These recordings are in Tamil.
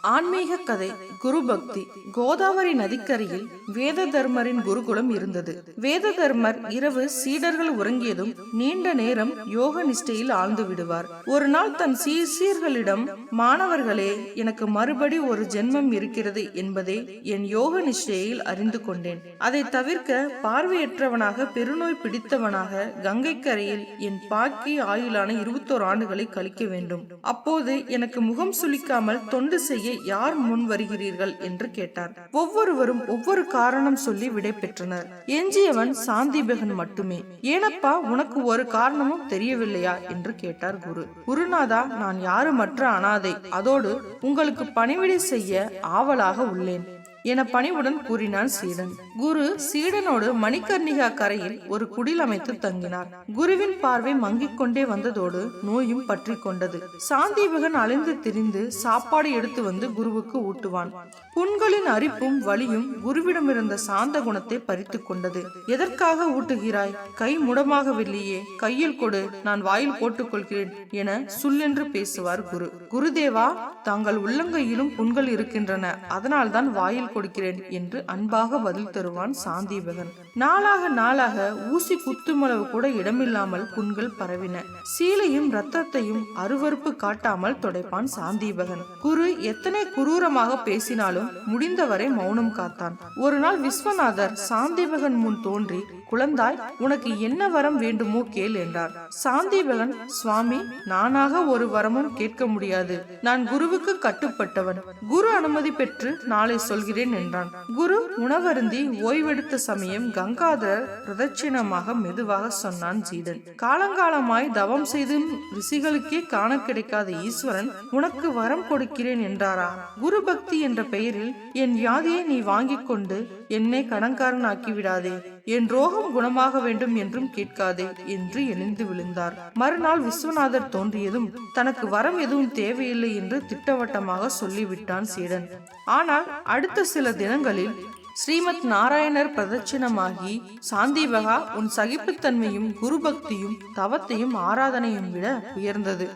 ஆன்மீக கதை குரு பக்தி. கோதாவரி நதிக்கரையில் வேத தர்மரின் குருகுலம் இருந்தது. வேத தர்மர் இரவு சீடர்கள் உறங்கியதும் நீண்ட நேரம் யோக நிஷ்டையில் ஆழ்ந்து விடுவார். ஒரு நாள் தன் சீசீர்களிடம் மாணவர்களே எனக்கு மறுபடி ஒரு ஜென்மம் இருக்கிறது என்பதை என் யோக நிஷ்டையில் அறிந்து கொண்டேன். அதை தவிர்க்க பார்வையற்றவனாக பெருநோய் பிடித்தவனாக கங்கைக்கரையில் என் பாக்கி ஆயுளான இருபத்தோரு ஆண்டுகளை கழிக்க வேண்டும். அப்போது எனக்கு முகம் சுளிக்காமல் தொண்டு செய்ய யார் முன் வருகிறீர்கள் என்று கேட்டார். ஒவ்வொருவரும் ஒவ்வொரு காரணம் சொல்லி விடை பெற்றனர். எஞ்சியவன் சாந்திபகன் மட்டுமே. ஏனப்பா உனக்கு ஒரு காரணமும் தெரியவில்லையா? என்று கேட்டார் குரு. குருநாதா நான் யாருமற்ற அனாதை அதோடு உங்களுக்கு பணிவிடை செய்ய ஆவலாக உள்ளேன். என பணிவுடன் கூறினான் சீடன். குரு சீடனோடு மணிகர்ணிகா கரையில் ஒரு குடில் அமைத்து தங்கினார். குருவின் பார்வை மங்கிக் கொண்டே வந்ததோடு நோயும் பற்றி கொண்டது. சாந்தீபகன் அலைந்து திரிந்து சாப்பாடு எடுத்து வந்து குருவுக்கு ஊட்டுவான். புண்களின் அரிப்பும் வலியும் குருவிடமிருந்த சாந்த குணத்தை பறித்து கொண்டது. எதற்காக ஊட்டுகிறாய்? கை முடமாகவில்லையே. கையில் கொடு. நான் வாயில் போட்டுக் கொள்கிறேன் என சுல்லென்று பேசுவார் குரு. குருதேவா தாங்கள் உள்ளங்கையிலும் புண்கள் இருக்கின்றன. அதனால்தான் வாயில் கொடுக்கிறேன் என்று அன்பாக பதில் தருவான் சாந்தீபகன். நாளாக நாளாக ஊசி குத்துமளவு கூட இடமில்லாமல் புண்கள் பரவின. சீலையும் ரத்தத்தையும் அருவருப்பு காட்டாமல் தொடைப்பான் சாந்தீபகன். குரு எத்தனை குரூரமாக பேசினாலும் முடிந்தவரை மௌனம் காத்தான். ஒரு நாள் விஸ்வநாதர் சாந்தீபகன் முன் தோன்றி குழந்தாய் உனக்கு என்ன வரம் வேண்டுமோ கேள் என்றார். சாந்தீபகன் சுவாமி நானாக ஒரு வரமும் கேட்க முடியாது. நான் குருவுக்கு கட்டுப்பட்டவன். குரு அனுமதி பெற்று நாளை சொல்கிறேன் என்றான் குரு உணவருந்தி ஓய்வெடுத்த சமயம் கங்காதரர் பிரதட்சிணமாக மெதுவாக சொன்னான் சீதன் காலங்காலமாய் தவம் செய்து ரிஷிகளுக்கே காண கிடைக்காத ஈஸ்வரன் உனக்கு வரம் கொடுக்கிறேன் என்றாரா? குரு பக்தி என்ற பெயரில் என் வியாதியை நீ வாங்கிக் கொண்டு என்னை கடன்காரன் ஆக்கிவிடாதே என் ரோகம் குணமாக வேண்டும் என்றும் கேட்காதே என்று எழுந்து விழுந்தார். மறுநாள் விஸ்வநாதர் தோன்றியதும் தனக்கு வரம் எதுவும் தேவையில்லை என்று திட்டவட்டமாக சொல்லிவிட்டான் சீடன். ஆனால் அடுத்த சில தினங்களில் ஸ்ரீமத் நாராயணர் பிரதட்சிணமாகி சாந்திவகா உன் சகிப்புத்தன்மையும் குரு பக்தியும் தவத்தையும் ஆராதனையும் விட உயர்ந்தது.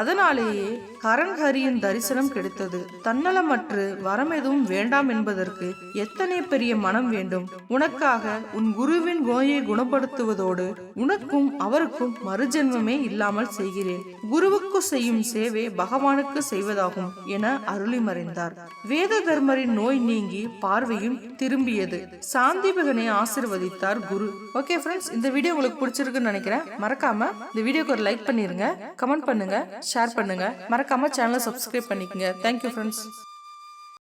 அதனாலேயே கரண்ஹரியின் தரிசனம் கிடைத்தது. தன்னலமற்று வரம் எதுவும் வேண்டாம் என்பதற்கு எத்தனை பெரிய மனம் வேண்டும்? உனக்காக உன் குருவின் நோயை குணப்படுத்துவதோடு உனக்கும் அவருக்கும் மறுஜென்மமே இல்லாமல் செய்கிறேன். குருவுக்கு செய்யும் சேவை பகவானுக்கு செய்வதாகும் என அருளி மறைந்தார் வேத தர்மரின் நோய் நீங்கி பார்வையும் திரும்பியது. சாந்திபகனை ஆசிர்வதித்தார் குரு. ஓகே ஃப்ரெண்ட்ஸ் இந்த வீடியோ உங்களுக்கு பிடிச்சிருக்குன்னு நினைக்கிறேன். மறக்காம இந்த வீடியோக்கு ஒரு லைக் பண்ணிருங்க. கமெண்ட் பண்ணுங்க. ஷேர் பண்ணுங்க. மறக்காம சேனலை சப்ஸ்கிரைப் பண்ணிக்கங்க. Thank you friends